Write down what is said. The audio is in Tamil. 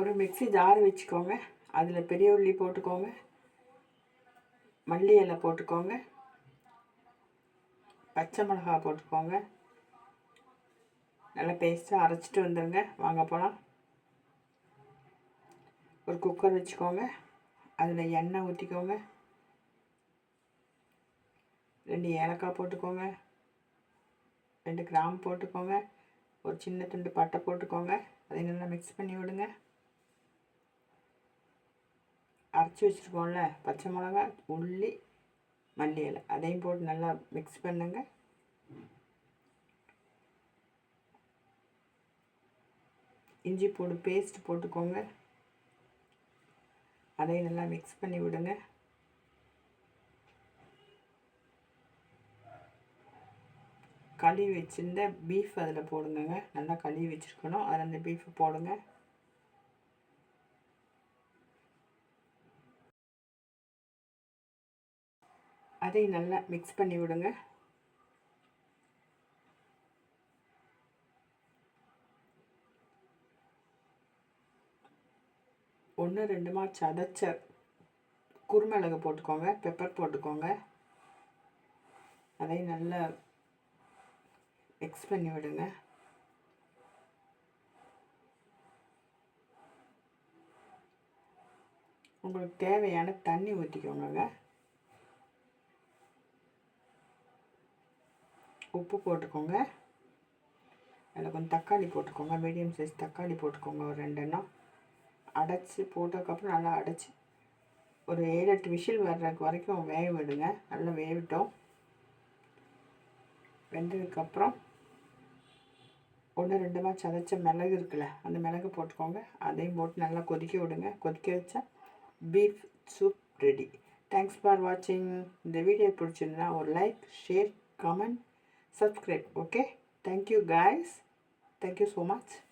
ஒரு மிக்ஸி ஜார் வச்சுக்கோங்க. அதில் பெரிய உள்ளி போட்டுக்கோங்க. மல்லி இலை போட்டுக்கோங்க. பச்சை மிளகாய் போட்டுக்கோங்க. நல்லா பேஸ்ட்டாக அரைச்சிட்டு வந்துடுங்க வாங்க போகலாம் ஒரு குக்கர் வச்சுக்கோங்க. அதில் எண்ணெய் ஊற்றிக்கோங்க ரெண்டு ஏலக்காய் போட்டுக்கோங்க. ரெண்டு கிராம் போட்டுக்கோங்க. ஒரு சின்ன துண்டு பட்டை போட்டுக்கோங்க. அதை நல்லா மிக்ஸ் பண்ணி விடுங்க. அரைச்சி வச்சுருக்கோம்ல பச்சை மிளகா உள்ளி மல்லி இலை அதையும் போட்டு நல்லா மிக்ஸ் பண்ணுங்க. இஞ்சி பூண்டு பேஸ்ட் போட்டுக்கோங்க. அதையும் நல்லா மிக்ஸ் பண்ணி விடுங்க. கழுவி வச்சுருந்த பீஃப் அதில் போடுங்கங்க. நல்லா கழுவி வச்சுருக்கணும். அதில் அந்த பீஃப் போடுங்க. அதை நல்லா மிக்ஸ் பண்ணி விடுங்க. ஒன்று ரெண்டுமா சதைச்ச குருமிளகு போட்டுக்கோங்க பெப்பர் போட்டுக்கோங்க. அதை நல்லா மிக்ஸ் பண்ணி விடுங்க. உங்களுக்கு தேவையான தண்ணி ஊற்றிக்கோங்க உப்பு போட்டுக்கோங்க. அதில் கொஞ்சம் தக்காளி போட்டுக்கோங்க. மீடியம் சைஸ் தக்காளி போட்டுக்கோங்க. ஒரு ரெண்டெண்ணம் அடைச்சி போட்டதுக்கப்புறம் நல்லா அடைச்சி ஒரு ஏழு எட்டு விஷில் வர்றதுக்கு வரைக்கும் வேக விடுங்க. நல்லா வேவிட்டோம் வெந்ததுக்கப்புறம் ஒன்று ரெண்டுமா சதைச்ச மிளகு இருக்குல்ல அந்த மிளகு போட்டுக்கோங்க. அதையும் போட்டு நல்லா கொதிக்க விடுங்க. கொதிக்க வச்சா beef soup ready thanks for வாட்சிங் இந்த வீடியோ பிடிச்சிருந்தா ஒரு like share comment subscribe okay? Thank you guys. Thank you so much